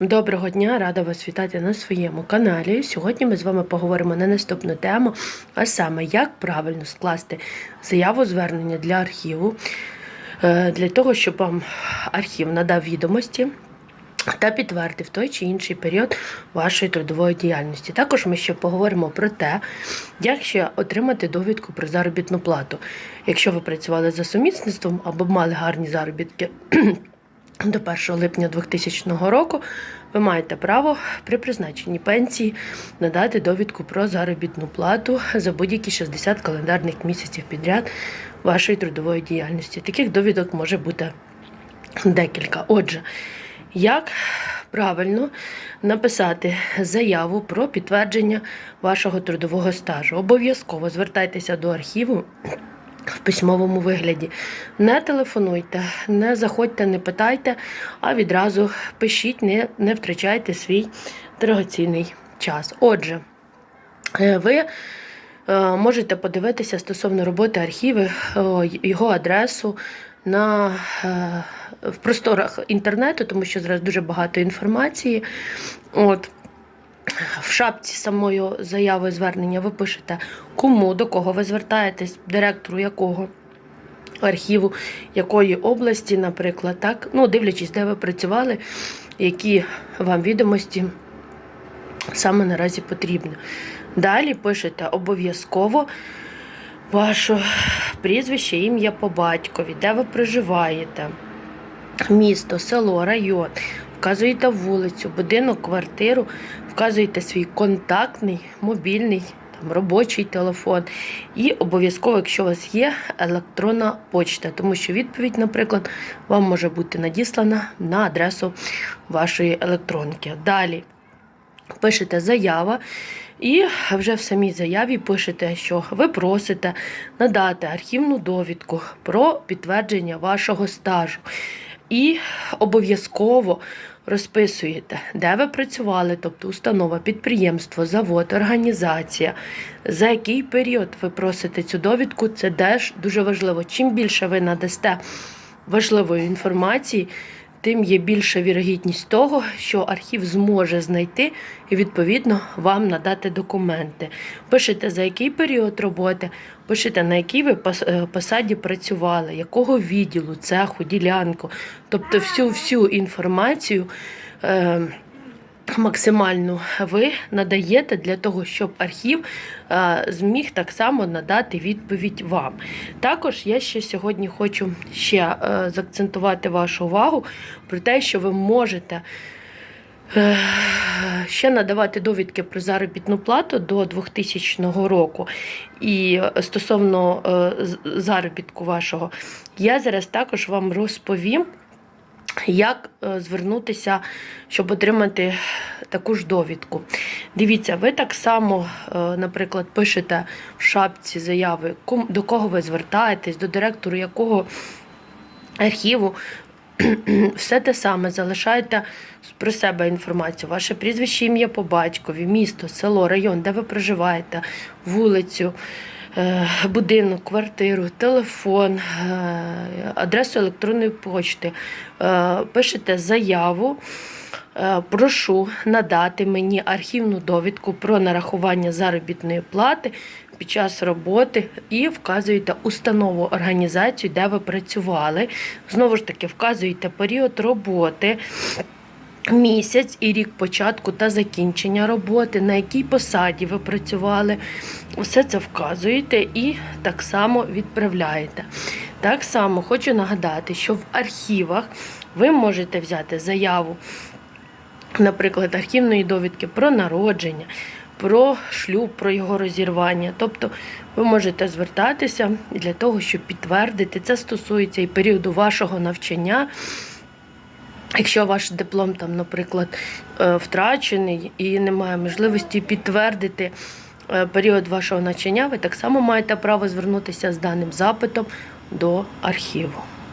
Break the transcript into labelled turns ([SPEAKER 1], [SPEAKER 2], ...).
[SPEAKER 1] Доброго дня, рада вас вітати на своєму каналі. Сьогодні ми з вами поговоримо на наступну тему, а саме, як правильно скласти заяву звернення для архіву, е, для того, щоб вам архів надав відомості та підтвердив той чи інший період вашої трудової діяльності. Також ми ще поговоримо про те, як ще отримати довідку про заробітну плату. Якщо ви працювали за сумісництвом або мали гарні заробітки. До 1 липня 2000 року ви маєте право при призначенні пенсії надати довідку про заробітну плату за будь-які 60 календарних місяців підряд вашої трудової діяльності. Таких довідок може бути декілька. Отже, як правильно написати заяву про підтвердження вашого трудового стажу? Обов'язково звертайтеся до архіву в письмовому вигляді. Не телефонуйте, не заходьте, не питайте, а відразу пишіть, не, не втрачайте свій дорогоцінний час. Отже, е, ви е, можете подивитися стосовно роботи архіви, е, його адресу на, е, в просторах інтернету, тому що зараз дуже багато інформації. От. В шапці самої заяви звернення ви пишете, кому, до кого ви звертаєтесь, директору якого архіву, якої області, наприклад, так? Ну, дивлячись, де ви працювали, які вам відомості саме наразі потрібні. Далі пишете обов'язково ваше прізвище, ім'я по батькові, де ви проживаєте, місто, село, район. Вказуєте вулицю, будинок, квартиру, вказуєте свій контактний, мобільний, там, робочий телефон. І обов'язково, якщо у вас є електронна почта, тому що відповідь, наприклад, вам може бути надіслана на адресу вашої електронки. Далі пишете заява. І вже в самій заяві пишете, що ви просите надати архівну довідку про підтвердження вашого стажу. І обов'язково розписуєте, де ви працювали, тобто установа, підприємство, завод, організація, за який період ви просите цю довідку, це теж дуже важливо. Чим більше ви надасте важливої інформації, тим є більша вірогідність того, що архів зможе знайти і, відповідно, вам надати документи. Пишете, за який період роботи, пишете, на якій ви е, посаді працювали, якого відділу, цеху, ділянку. Тобто всю всю інформацію. Е, Максимальну ви надаєте для того, щоб архів е, зміг так само надати відповідь вам. Також я ще сьогодні хочу ще е, заакцентувати вашу увагу про те, що ви можете е, ще надавати довідки про заробітну плату до 2000 року. І стосовно заробітку вашого, я зараз також вам розповім. Як е, звернутися, щоб отримати таку ж довідку? Дивіться, ви так само, е, наприклад, пишете в шапці заяви, до кого ви звертаєтесь, до директору якого архіву. Все те саме залишайте про себе інформацію, ваше прізвище, ім'я по батькові, місто, село, район, де ви проживаєте, вулицю, будинок, квартиру, телефон, е, адресу електронної почти. Е, Пишете заяву. Е, Прошу надати мені архівну довідку про нарахування заробітної плати під час роботи і вказуєте установу організацію, де ви працювали. Знову ж таки, вказуєте період роботи. Місяць і рік початку та закінчення роботи, на якій посаді ви працювали, все це вказуєте і так само відправляєте. Так само хочу нагадати, що в архівах ви можете взяти заяву наприклад, архівної довідки про народження, про шлюб, про його розірвання. Тобто ви можете звертатися для того, щоб підтвердити. Це стосується і періоду вашого навчання. Якщо ваш диплом там, наприклад, е, втрачений і немає можливості підтвердити е, період вашого навчання, ви так само маєте право звернутися з даним запитом до архіву.